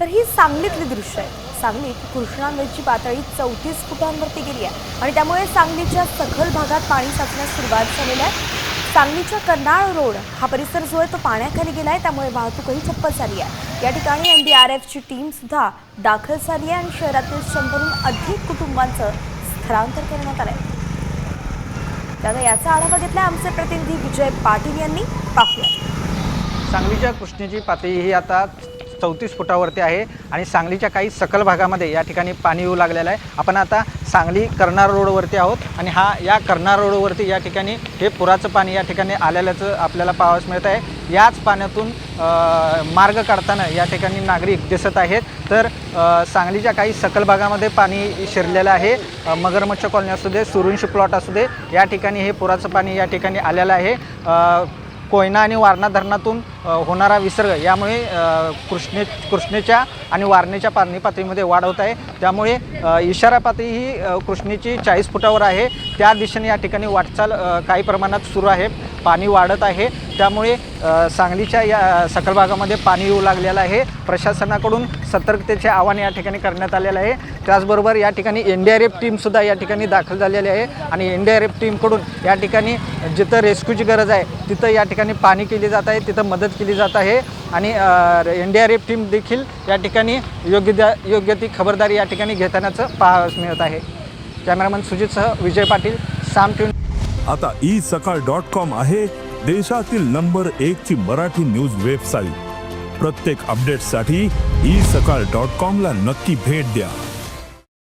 तर ही सांगलीतली दृश्य आहे. सांगलीत कृष्णा नदीची पातळी चौतीस फुटांवरती गेली आहे. आणि त्यामुळे सांगलीच्या सखल भागात पाणी साचण्यास सुरुवात झालेली आहे. सांगलीच्या कर्नाळ रोड हा परिसर जो आहे तो पाण्याखाली गेला आहे. त्यामुळे वाहतूकही ठप्प झाली आहे. या ठिकाणी एन डी आर एफची टीम सुद्धा दाखल झाली आहे आणि शहरातील शंभरहून अधिक कुटुंबांचं स्थलांतर करण्यात आलं आहे त्यामुळे याचा आढावा घेतला आमचे प्रतिनिधी विजय पाटील यांनी. पाहूया. सांगलीच्या कृष्णेची पातळी ही आता चौतीस फुटावरती आहे आणि सांगलीच्या काही सकल भागामध्ये या ठिकाणी पाणी येऊ लागलेलं आहे. आपण आता सांगली कर्नार रोडवरती आहोत आणि हा या कर्नार रोडवरती या ठिकाणी हे पुराचं पाणी या ठिकाणी आलेल्याचं आपल्याला पाहावंच मिळत आहे. याच पाण्यातून मार्ग काढताना या ठिकाणी नागरिक दिसत आहेत. तर सांगलीच्या काही सकल भागामध्ये पाणी शिरलेलं आहे. मगरमच्छ कॉलनी असू दे सुरुंशी प्लॉट असू दे या ठिकाणी हे पुराचं पाणी या ठिकाणी आलेलं आहे. कोयना आणि वारणा धरणातून होणारा विसर्ग. यामुळे कृष्णे कृष्णेच्या आणि वारणेच्या पाणी पातळीमध्ये वाढ होत आहे. त्यामुळे इशारा पातळी ही कृष्णेची चाळीस फुटावर आहे. त्या दिशेने या ठिकाणी वाटचाल काही प्रमाणात सुरू आहे. पाणी वाढत आहे. त्यामुळे सांगलीच्या या सकल भागामध्ये पाणी येऊ लागलेलं आहे. प्रशासनाकडून सतर्कतेचे आवाहन या ठिकाणी करण्यात आलेलं आहे. त्याचबरोबर या ठिकाणी एन डी आर एफ टीमसुद्धा या ठिकाणी दाखल झालेली आहे. आणि एन डी आर एफ टीमकडून या ठिकाणी जिथं रेस्क्यूची गरज आहे तिथं या ठिकाणी पाणी केली जात आहे तिथं मदत केली जात आहे. आणि N D R F team देखील या ठिकाणी योग्य द्या योग्य ती खबरदारी या ठिकाणी घेतानाचं पाहावयास मिळत आहे. कॅमेरामन सुजितसह विजय पाटील साम ट्यून आता ई सकाळ डॉट कॉम आहे देशातील नंबर एक ची मराठी न्यूज वेबसाईट. प्रत्येक अपडेटसाठी ई सकाळ डॉट कॉम ला नक्की भेट द्या.